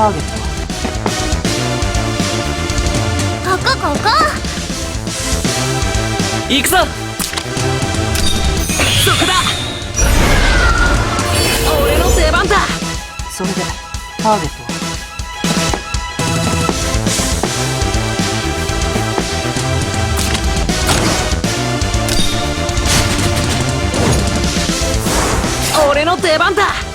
ターゲット。はここここ。行くぞ。そこだ。俺の出番だ。それでターゲットは？俺の出番だ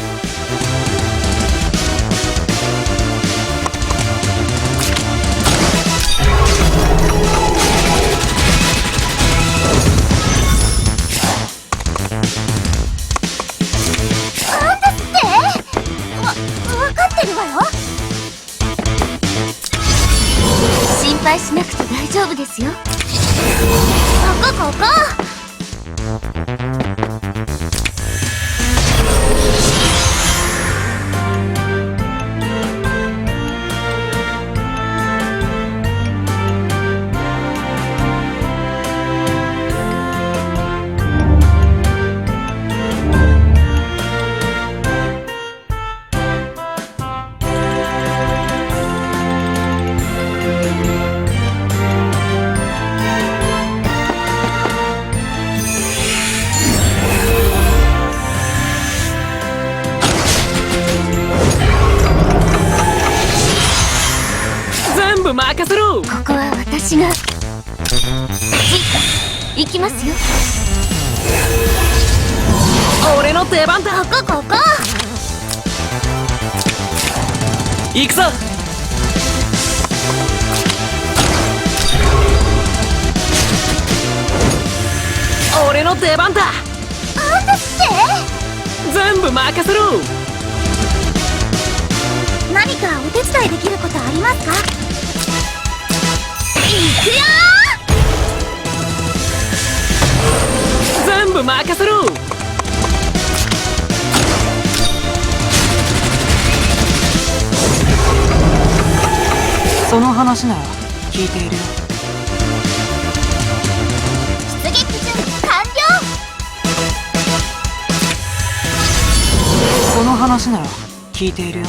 夫ですよ。ここここ。は私がじ行きますよ。俺の出番だここここ。行くぞ。俺の出番だ。って？全部任せろ。何かお手伝いできることありますか？話なら聞いているよ。出撃準備完了。その話なら聞いているよ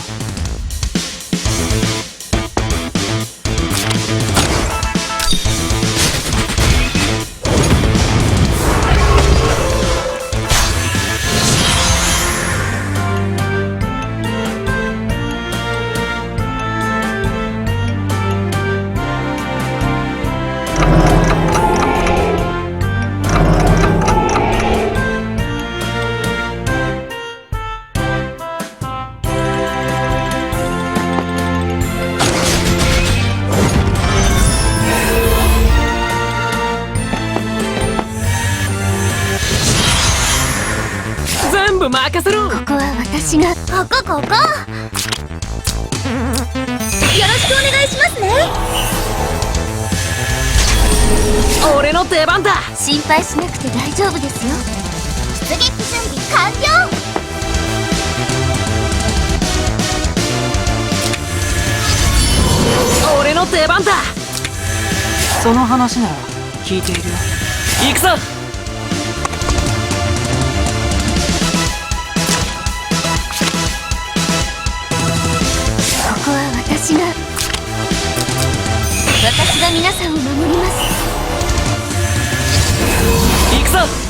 私がここここ。よろしくお願いしますね。俺の出番だ。心配しなくて大丈夫ですよ。出撃準備完了。俺の出番だ。その話なら聞いているよ。行くぞ私が私が皆さんを守ります。行くぞ！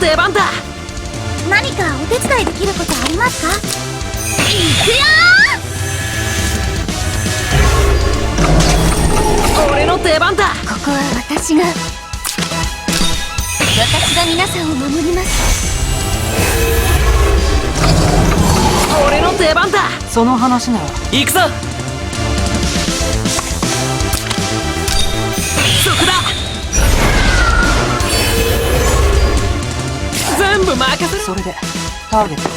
出番だ何かお手伝いできることありますか？行くよ出番だここは私が。私が皆さんを守ります。俺の出番だその話なら。行くぞ。そこだ部任せろ。それでターゲット。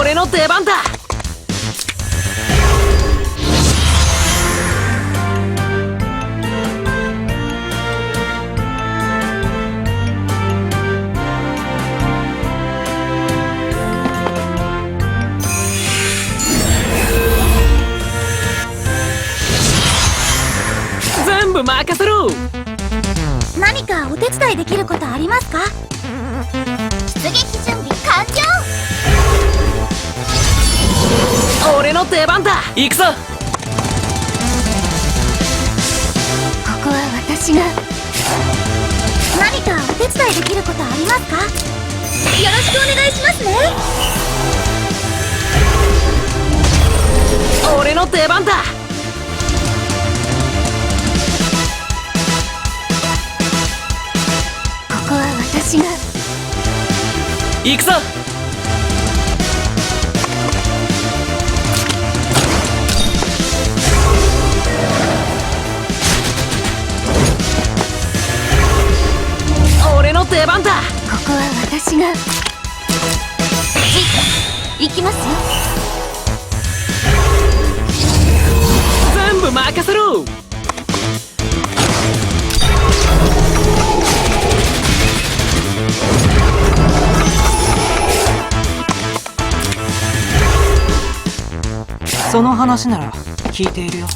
俺の出番だ。全部任せろ何かお手伝いできることありますか？出撃準備完了！俺の出番だ。行くぞ。ここは私が。何かお手伝いできることありますか？よろしくお願いしますね。俺の出番だ私が。行くぞ。俺の出番だ。ここは私が。じ行きますよその話なら聞いているよ。